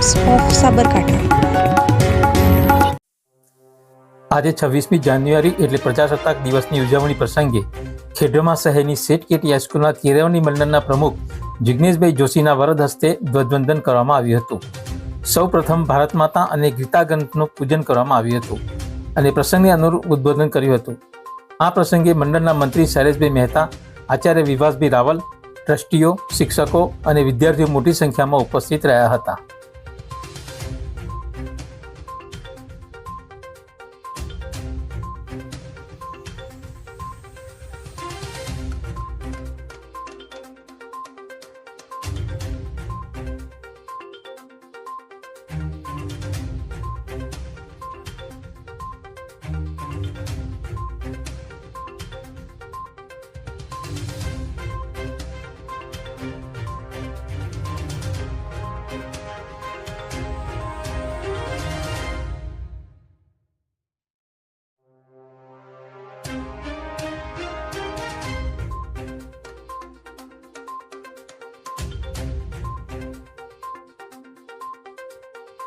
Times of Sabarkantha આજે છવ્વીસમી જાન્યુઆરી એટલે પ્રજાસત્તાક દિવસની ઉજવણી પ્રસંગે ખેડમાં શહેરની સેટ કેટી હાઈસ્કૂલના કેરવણી મંડળના પ્રમુખ જિજ્ઞેશભાઈ જોશીના વરદ હસ્તે ધ્વજવંદન કરવામાં આવ્યું હતું. સૌ પ્રથમ ભારત માતા અને ગીતા ગ્રંથનું પૂજન કરવામાં આવ્યું હતું અને પ્રસંગને અનુરૂપ ઉદ્બોધન કર્યું હતું. આ પ્રસંગે મંડળના મંત્રી શૈલેષભાઈ મહેતા, આચાર્ય વિભાસભાઈ રાવલ, ટ્રસ્ટીઓ, શિક્ષકો અને વિદ્યાર્થીઓ મોટી સંખ્યામાં ઉપસ્થિત રહ્યા હતા.